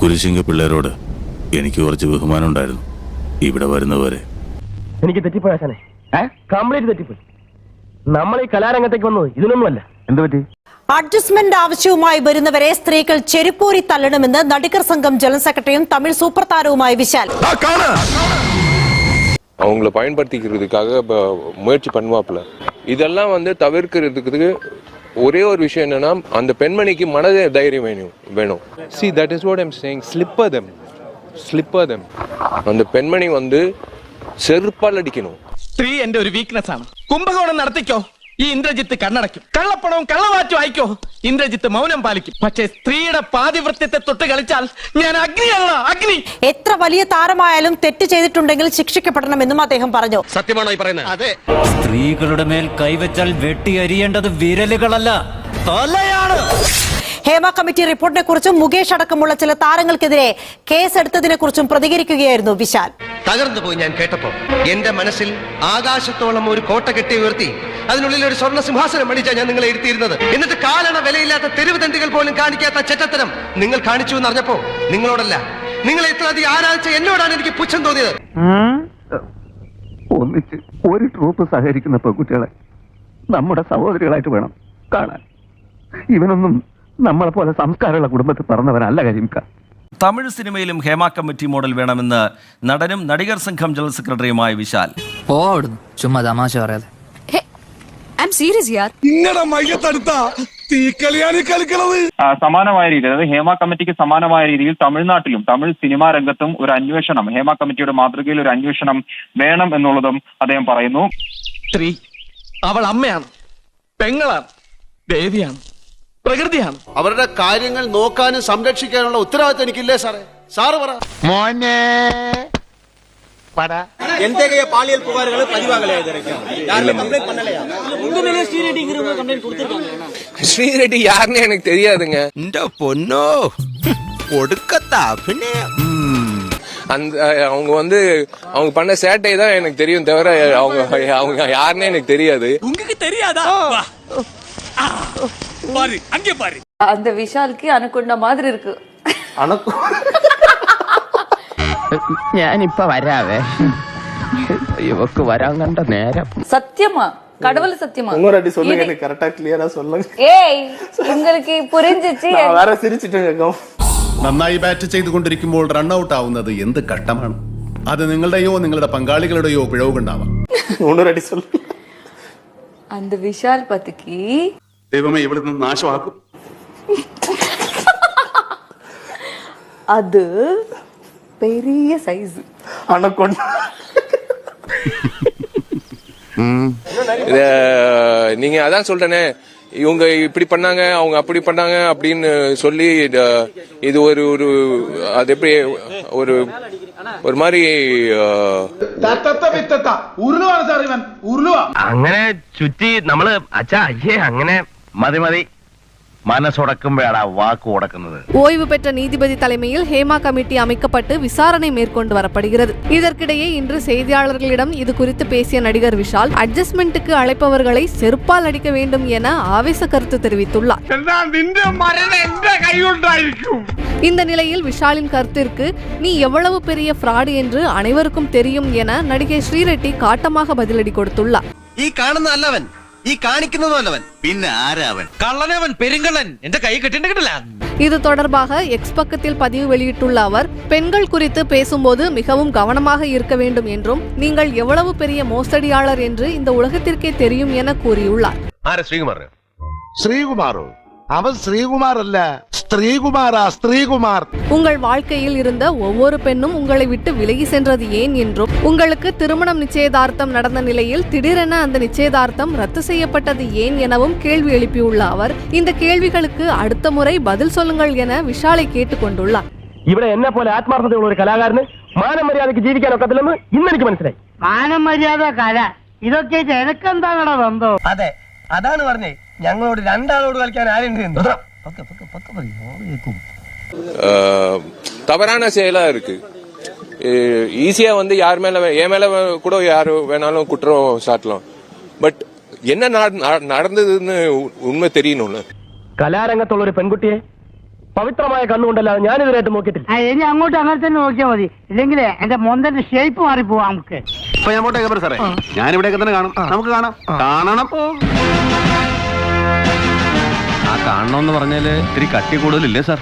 കുരിശിങ്ക പിള്ളേരോട് എനിക്ക് കുറച്ച് ബഹുമാനം ഉണ്ടായിരുന്നു ഇവിടെ വരുന്നവരെ എനിക്ക് തെറ്റിപ്പോയി ആശാനെ കംപ്ലീറ്റ് തെറ്റിപ്പോയി നമ്മൾ ഈ കലാരംഗത്തേക്ക് വന്നത് ഇതിനൊന്നുമല്ല എന്ത് പറ്റി അഡ്ജസ്റ്റ്മെന്റ് ആവശ്യവുമായി വരുന്നവരെ സ്ത്രീകൾ ചെരുപ്പൂരി തള്ളണമെന്ന് നടികർ സംഘം ജനറൽ സെക്രട്ടറിയും തമിഴ് സൂപ്പർ താരവുമായ വിശാൽ அவங்கள பயன்படுத்திக்கிறதுக்காக ப- முயற்சி பண்ணுவாப்புல இதெல்லாம் வந்து தவிர்க்கிறதுக்கு ஒரே ஒரு விஷயம் என்னன்னா அந்த பெண்மணிக்கு மனத தைரியம் வேணும் வேணும் see that is what I'm saying slipper them slipper them அந்த பெண்மணி வந்து செருப்பால் அடிக்கணும் സ്ത്രീ എന്റെ ഒരു വീക്ക്നെസ് ആണ് കുംഭകോണം നടത്തിക്കോ ഈ ഇന്ദ്രജിത്ത് കണ്ണടയ്ക്കും. കള്ളപ്പണവും കള്ളവാറ്റും അയക്കോ. ഇന്ദ്രജിത്ത് മൗനം പാലിക്കും. പക്ഷേ സ്ത്രീയുടെ പാതിവൃത്യത്തെ തൊട്ട് കളിച്ചാൽ ഞാൻ അഗ്നിയല്ല അഗ്നി! എത്ര വലിയ താരമായാലും തെറ്റ് ചെയ്തിട്ടുണ്ടെങ്കിൽ ശിക്ഷിക്കപ്പെടണമെന്നും അദ്ദേഹം പറഞ്ഞു. സത്യമാണോ ഈ പറയുന്നത്? അതെ. സ്ത്രീകളുടെ മേൽ കൈവച്ചാൽ വെട്ടിയരിയേണ്ടത് വിരലുകളല്ല തലയാണ്. ഹേമ കമ്മിറ്റി റിപ്പോർട്ടിനെ കുറിച്ചും മുകേഷ് അടക്കമുള്ള ചില താരങ്ങൾക്കെതിരെ കേസെടുത്തതിനെ കുറിച്ചും പ്രതികരിക്കുകയായിരുന്നു വിശാൽ. തകർന്നു പോയി ഞാൻ കേട്ടപ്പോ. എന്റെ മനസ്സിൽ ആകാശത്തോളം ഒരു കോട്ട കെട്ടി ഉയർത്തി അതിനുള്ളിൽ ഒരു സ്വർണ സിംഹാസനം അടിച്ചാ ഞാൻ നിങ്ങളെ ഇരുത്തിയിരുന്നത്. എന്നിട്ട് കാലണ വിലയില്ലാത്ത തെരുവ് തണ്ടികൾ പോലും കാണിക്കാത്ത ചെറ്റത്തരം നിങ്ങൾ കാണിച്ചു എന്ന് അറിഞ്ഞപ്പോ നിങ്ങളോടല്ല. നിങ്ങളെ ഇത്ര അധികം ആരാധിച്ച എന്നോടാണ് എനിക്ക് പുച്ഛം തോന്നിയത്. ഒന്നിച്ച് ഒരു ട്രൂപ്പ് സഹകരിക്കുന്ന പെൺകുട്ടികളെ നമ്മുടെ സഹോദരികളായിട്ട് വേണം കാണാൻ. ഇവനൊന്നും നമ്മളെ പോലെ സംസ്കാരമുള്ള കുടുംബത്തിൽ പറഞ്ഞവനല്ല കരിമിക്ക തമിഴ് സിനിമയിലും ഹേമ കമ്മിറ്റി മോഡൽ വേണമെന്ന് നടനും നടികർ സംഘം ജനറൽ സെക്രട്ടറിയുമായ വിശാൽ. ചുമ്മാ തമാശ പറയാതെ. ആ, സമാനമായ രീതിയിൽ അതായത് ഹേമ കമ്മിറ്റിക്ക് സമാനമായ രീതിയിൽ തമിഴ്നാട്ടിലും തമിഴ് സിനിമാ രംഗത്തും ഒരു അന്വേഷണം ഹേമ കമ്മിറ്റിയുടെ മാതൃകയിൽ ഒരു അന്വേഷണം വേണം എന്നുള്ളതും അദ്ദേഹം പറയുന്നു. സ്ത്രീ അവൾ അമ്മയാണ്. പെങ്ങളാണ്. ദേവിയാണ്. പ്രകൃതിയാണ് അവരുടെ കാര്യങ്ങൾ നോക്കാനും സംരക്ഷിക്കാനുള്ള ഉത്തരവാദിത്തം എനിക്കില്ലേ സാറേ സാറ് പറ എന്തൊക്കെയാ പാലിയൽ പുകാരുകൾ ஸ்ரீரெட்டி யாருன்னு எனக்கு தெரியாதுங்க പൊന്നോ ഒടുക്കത്താ പിന്നെ அந்த அவங்க வந்து அவங்க பண்ண சேட்டை தான் எனக்கு தெரியும் தவிர அவங்க அவங்க யாருன்னே எனக்கு தெரியாது உங்களுக்கு தெரியாதா பாரு அங்கே பாரு அந்த விஷாலுக்கு அனுக்குண்ட மாதிரி இருக்கு ഞാനിപ്പ വരാവേ ഇവക്ക് വരാൻ കണ്ട നേരം சத்தியமா கடவுள் சத்தியமா சொல்லுங்க கரெக்டா கிளியரா சொல்லுங்க ஏய் உங்களுக்கு புரிஞ்சிச்சு வேற சிரிச்சிட்டு இருக்கோம் നന്നായി ബാറ്റ് ചെയ്തുകൊണ്ടിരിക്കുമ്പോൾ റൺഔട്ട് ആവുന്നത് എന്ത് ഘട്ടമാണ് അത് നിങ്ങളുടെയോ നിങ്ങളുടെ പങ്കാളികളുടെയോ പിഴവ് കൊണ്ടാവാം ഒന്നുരടി சொல்லு அந்த விஷால் பத்திக்கு ദൈവമേ ഇവിടെ നിന്ന് നാശമാക്കും அது பெரிய சைஸ் அனக்கொண்டா இத நீங்க அதான் சொல்றேனே இவங்க இப்படி பண்ணாங்க அவங்க அப்படி பண்ணாங்க அப்படின்னு சொல்லி இத- இது ஒரு ஒரு அது எப்படி ஒரு ஒரு மாதிரி அஹ், ഉരുളുവാണ് സാർ ഇവൻ ഉരുളുവാ അങ്ങനെ ചുറ്റി നമ്മള് അച്ഛാ അയ്യേ അങ്ങനെ മതി മതി മനസ്സുടക്കുമ്പോഴാണ് വാക്ക് ഉടക്കുന്നത് ஓய்வு பெற்ற நீதிபதி தலைமையில் ஹேமா கமிட்டி அமைக்கப்பட்டு விசாரணை மேற்கொண்டு வரப்படுகிறது இதற்கிடையே இன்று செய்தியாளர்களிடம் இது குறித்து பேசிய நடிகர் விஷால் அட்ஜஸ்ட்மெண்ட்டுக்கு அழைப்பவர்களை செருப்பால் அடிக்க வேண்டும் என ஆவேச கருத்து தெரிவித்துள்ளார் നിന്റെ മരണം എന്റെ കൈകൊണ്ടായിരിക്കും இந்த நிலையில் விஷாலின் கருத்திற்கு நீ எவ்வளவு பெரிய ஃப்ராடு என்று அனைவருக்கும் தெரியும் என நடிகை ஸ்ரீரெட்டி காட்டமாக பதிலடி கொடுத்துள்ளார் ഈ കാണുന്ന അല്ലവൻ ഈ കാണിക്കുന്നതും അല്ലവൻ പിന്നെ ആരാ അവൻ കള്ളനവൻ പെരുങ്കള്ളൻ എന്റെ കൈ കെട്ടിട്ട് കിട്ടില്ല இது தொடர்பாக எக்ஸ் பக்கத்தில் பதிவு வெளியிட்டுள்ள அவர் பெண்கள் குறித்து பேசும்போது மிகவும் கவனமாக இருக்க வேண்டும் என்றும் நீங்கள் எவ்வளவு பெரிய மோசடியாளர் என்று இந்த உலகத்திற்கே தெரியும் என கூறியுள்ளார் ആരാ ശ്രീകുമാർ ശ്രീകുമാറോ അവൻ ശ്രീകുമാർ അല്ല സ്ത്രീകുമാറാ സ്ത്രീകുമാർ உங்கள் வாழ்க்கையில் இருந்த ஒவ்வொரு பெண்ணும் உங்களை விட்டு விலகி சென்றது ஏன் என்றும் உங்களுக்கு திருமணம் நிச்சயதார்த்தம் நடந்த நிலையில் திடீரென அந்த நிச்சயதார்த்தம் ரத்து செய்யப்பட்டது ஏன் எனவும் கேள்வி எழுப்பியுள்ள அவர் இந்த கேள்விகளுக்கு அடுத்த முறை பதில் சொல்லுங்கள் என விஷாலை கேட்டுக்கொண்டுள்ளார் ഇവിടെ എന്നെ പോലെ ആത്മാർത്ഥതയുള്ള ഒരു കലാകാരന് മാനം മര്യാദയ്ക്ക് ജീവിക്കാൻ ഒക്കത്തില്ലെന്ന് ഇന്ന് എനിക്ക് മനസ്സിലായി മാനം മര്യാദ കല ഇതൊക്കെ എനക്കെന്താണോ ബന്ധം അതെ അതാണ് പറഞ്ഞേ ഞങ്ങളോട് രണ്ടാളോട് കളിക്കാൻ ആരുണ്ട് அஹ், தவறான செயலா இருக்கு ஈஸியா வந்து யார் மேல வே- என் மேல வே- கூட யாரு வேணாலும் குற்றம் சாட்டலாம் பட் என்ன நட- நட- நடந்ததுன்னு உ- உண்மை தெரியணும்ல കലാരംഗത്തുള്ള ഒരു പെൺകുട്ടിയെ പവിത്രമായ കണ്ണുകൊണ്ടല്ലാതെ ഞാൻ ഇതിനായിട്ട് നോക്കിയിട്ടില്ല ഇനി അങ്ങോട്ട് അങ്ങനെ തന്നെ നോക്കിയാൽ മതി ഇല്ലെങ്കിലേ എന്റെ മൊന്തന്റെ ഷേപ്പ് മാറിപ്പോവാ നമുക്ക് അപ്പൊ ഞാൻ പോട്ടെ സാറേ ഞാൻ ഇവിടെയൊക്കെ തന്നെ കാണും നമുക്ക് കാണാം കാണണം ആ കാണണമെന്ന് പറഞ്ഞാൽ ഇത്തിരി കട്ടി കൂടുതലില്ലേ സാർ?